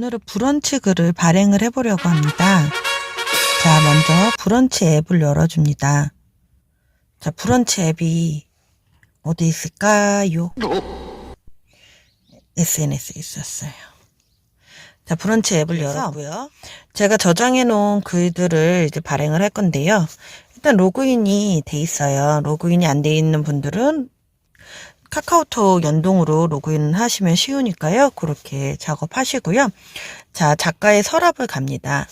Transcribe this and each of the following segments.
오늘은 브런치 글을 발행을 해보려고 합니다. 자, 먼저 브런치 앱을 열어줍니다. 자, 브런치 앱이 어디 있을까요? SNS에 있었어요. 자, 브런치 앱을 열었고요. 제가 저장해 놓은 글들을 이제 발행을 할 건데요. 일단 로그인이 돼 있어요. 로그인이 안 돼 있는 분들은 카카오톡 연동으로 로그인 하시면 쉬우니까요. 그렇게 작업하시고요. 자, 작가의 서랍을 갑니다.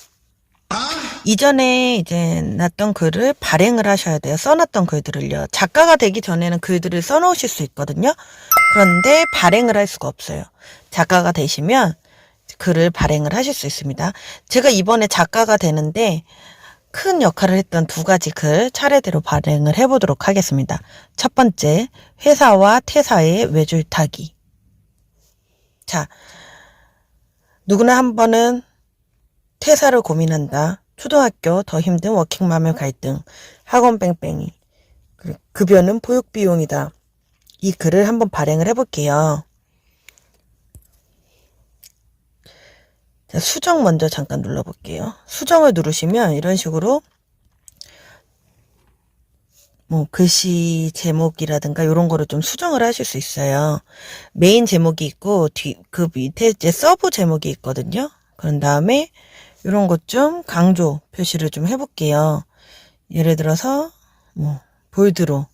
이전에 이제 놨던 글을 발행을 하셔야 돼요. 써놨던 글들을요. 작가가 되기 전에는 글들을 써놓으실 수 있거든요. 그런데 발행을 할 수가 없어요. 작가가 되시면 글을 발행을 하실 수 있습니다. 제가 이번에 작가가 되는데 큰 역할을 했던 두 가지 글 차례대로 발행을 해보도록 하겠습니다. 첫 번째, 회사와 퇴사의 외줄타기. 자, 누구나 한 번은 퇴사를 고민한다. 초등학교 더 힘든 워킹맘의 갈등. 학원 뺑뺑이. 급여는 보육비용이다. 이 글을 한번 발행을 해볼게요. 자, 수정 먼저 잠깐 눌러볼게요. 수정을 누르시면 이런 식으로 뭐 글씨 제목이라든가 이런 거를 좀 수정을 하실 수 있어요. 메인 제목이 있고 뒤 그 밑에 이제 서브 제목이 있거든요. 그런 다음에 이런 것 좀 강조 표시를 좀 해볼게요. 예를 들어서 뭐 볼드로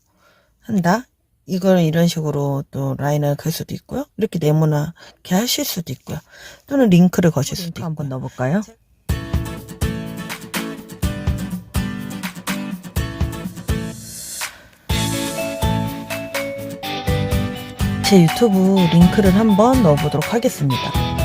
한다. 이걸 이런 식으로 또 라인을 걸 수도 있고요. 이렇게 네모나게 하실 수도 있고요. 또는 링크를 거실 수도 있고 한번 넣어볼까요? 제 유튜브 링크를 한번 넣어보도록 하겠습니다.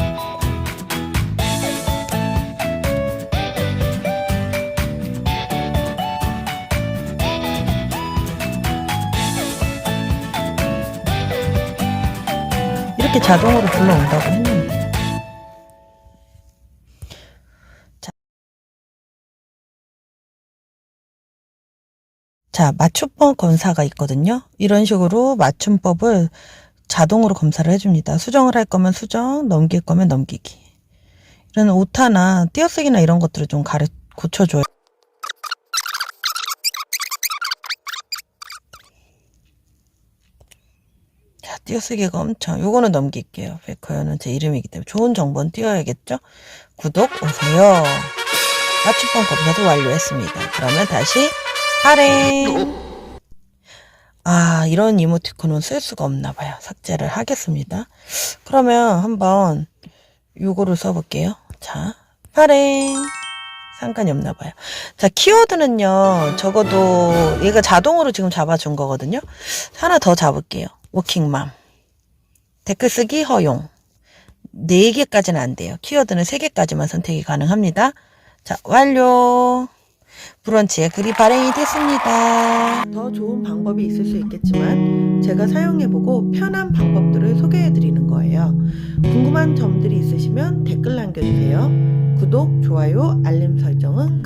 이렇게 자동으로 불러온다고 했는데. 자, 자, 맞춤법 검사가 있거든요. 이런 식으로 맞춤법을 자동으로 검사를 해줍니다. 수정을 할 거면 수정, 넘길 거면 넘기기. 이런 오타나 띄어쓰기나 이런 것들을 좀 가르, 고쳐줘요. 띄어쓰기가 엄청, 요거는 넘길게요. 베커요는 제 이름이기 때문에 좋은 정보는 띄워야겠죠? 구독, 오세요. 맞춤법 검사도 완료했습니다. 그러면 다시 발행. 아, 이런 이모티콘은 쓸 수가 없나 봐요. 삭제를 하겠습니다. 그러면 한번 요거를 써볼게요. 자, 발행. 상관이 없나 봐요. 자, 키워드는요, 적어도 얘가 자동으로 지금 잡아준 거거든요. 하나 더 잡을게요. 워킹맘. 댓글 쓰기 허용. 4개까지는 안 돼요. 키워드는 3개까지만 선택이 가능합니다. 자, 완료. 브런치에 글이 발행이 됐습니다. 더 좋은 방법이 있을 수 있겠지만 제가 사용해보고 편한 방법들을 소개해드리는 거예요. 궁금한 점들이 있으시면 댓글 남겨주세요. 구독, 좋아요, 알림 설정은